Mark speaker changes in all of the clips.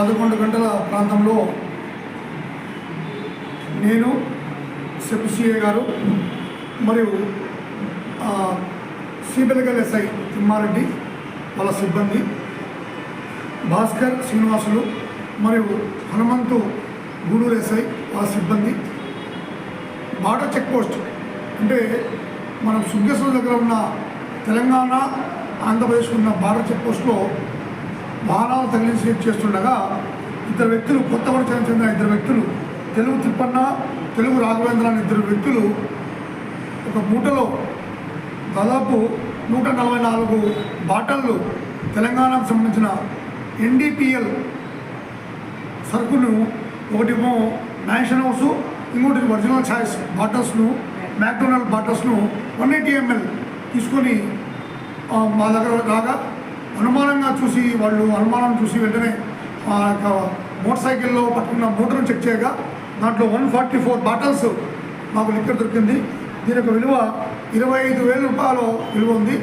Speaker 1: పదకొండు గంటల ప్రాంతంలో నేను సెప్సిఏ గారు మరియు సిబిఎల్గల్ ఎస్ఐ తిమ్మారెడ్డి వాళ్ళ సిబ్బంది భాస్కర్ శ్రీనివాసులు మరియు హనుమంతు గూడూరు ఎస్ఐ వాళ్ళ సిబ్బంది. బార్డర్ చెక్ పోస్ట్ అంటే మనం సుగ్గేశ్వర దగ్గర ఉన్న తెలంగాణ ఆంధ్రప్రదేశ్ ఉన్న బార్డర్ చెక్ పోస్ట్లో బాణాలు తగిలించి చెక్ చేస్తుండగా ఇద్దరు వ్యక్తులు కొత్త చెందిన ఇద్దరు వ్యక్తులు తెలుగు తిప్పన్న తెలుగు రాఘవేంద్ర అనే ఇద్దరు వ్యక్తులు ఒక మూటలో దాదాపు నూట నలభై నాలుగు బాటళ్ళు తెలంగాణకు సంబంధించిన ఎన్డీపీఎల్ సరుకును ఒకటేమో మ్యాన్షన్ హౌస్ ఇంకోటి ఒరిజినల్ ఛాయిస్ బాటల్స్ను మ్యాక్డొనాల్డ్ బాటల్స్ను వన్ ఎయిటీ ఎంఎల్ తీసుకొని మా దగ్గర రాగా అనుమానంగా చూసి వాళ్ళు అనుమానం చూసి వెంటనే ఆ యొక్క మోటార్ సైకిల్లో పట్టుకున్న మోటార్ను చెక్ చేయగా దాంట్లో వన్ ఫార్టీ ఫోర్ బాటల్స్ మాకు లిక్కర్ దొరికింది. దీని యొక్క విలువ ఇరవై ఐదు వేల రూపాయలు విలువ ఉంది.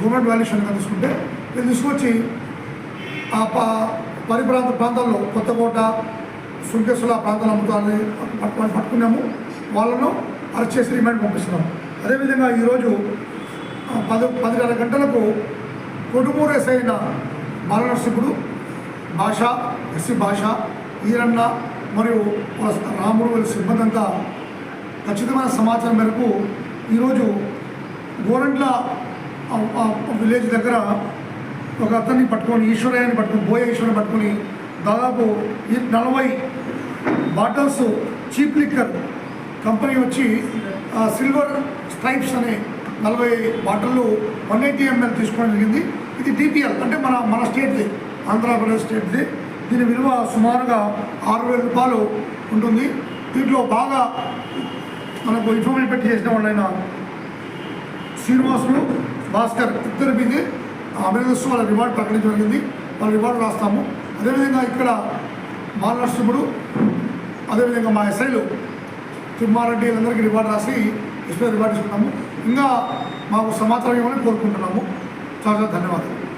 Speaker 1: గవర్నమెంట్ వాల్యూషన్ తీసుకుంటే ఇది తీసుకొచ్చి ఆ ప ప్రాంతాల్లో కొత్తకోట సుంకేశ్వర ప్రాంతాలు అమ్ముతాన్ని పట్టు- పట్టుకున్నాము. వాళ్ళను అరెస్ట్ చేసి రిమాండ్ పంపిస్తున్నాము. అదేవిధంగా ఈరోజు పది పదిన్నర గంటలకు కొడుమూరేసైన ఎస్ఐ బాలనరసింహుడు భాష ఎస్సి భాష ఈరన్న మరియు రాముడు వాళ్ళ సిబ్బంది అంతా ఖచ్చితమైన సమాచారం మేరకు ఈరోజు గోరంట్ల విలేజ్ దగ్గర ఒక అతన్ని పట్టుకొని ఈశ్వరయ్యని పట్టుకొని బోయ ఈశ్వరుని పట్టుకొని దాదాపు ఈ నలభై బాటల్స్ చీప్ లిక్కర్ కంపెనీ వచ్చి ఆ, సిల్వర్ స్ట్రైప్స్ అనే నలభై బాటిళ్ళు వన్ ఎయిటీ ఎంఎల్ తీసుకోవడం జరిగింది. ఇది డిపిఎల్ అంటే మన మన స్టేట్ది ఆంధ్రప్రదేశ్ స్టేట్ది. దీని విలువ సుమారుగా ఆరు వేల రూపాయలు ఉంటుంది. దీంట్లో బాగా మనకు ఇన్ఫర్మేషన్ పెట్టి చేసిన వాళ్ళైన శ్రీనివాసులు భాస్కర్ ఇద్దరి మీద అభినందిస్తూ వాళ్ళ రివార్డు ప్రకటించడం జరిగింది. వాళ్ళ రివార్డు రాస్తాము. అదేవిధంగా ఇక్కడ బాలనరసింహుడు అదేవిధంగా మా ఎస్ఐలు తిమ్మారెడ్డి వీళ్ళందరికీ రివార్డు రాసి ఎస్ఐ రివార్డు ఇస్తున్నాము. ఇంకా మాకు సమాచారం ఇవ్వాలని కోరుకుంటున్నాము. చాలా చాలా ధన్యవాదాలు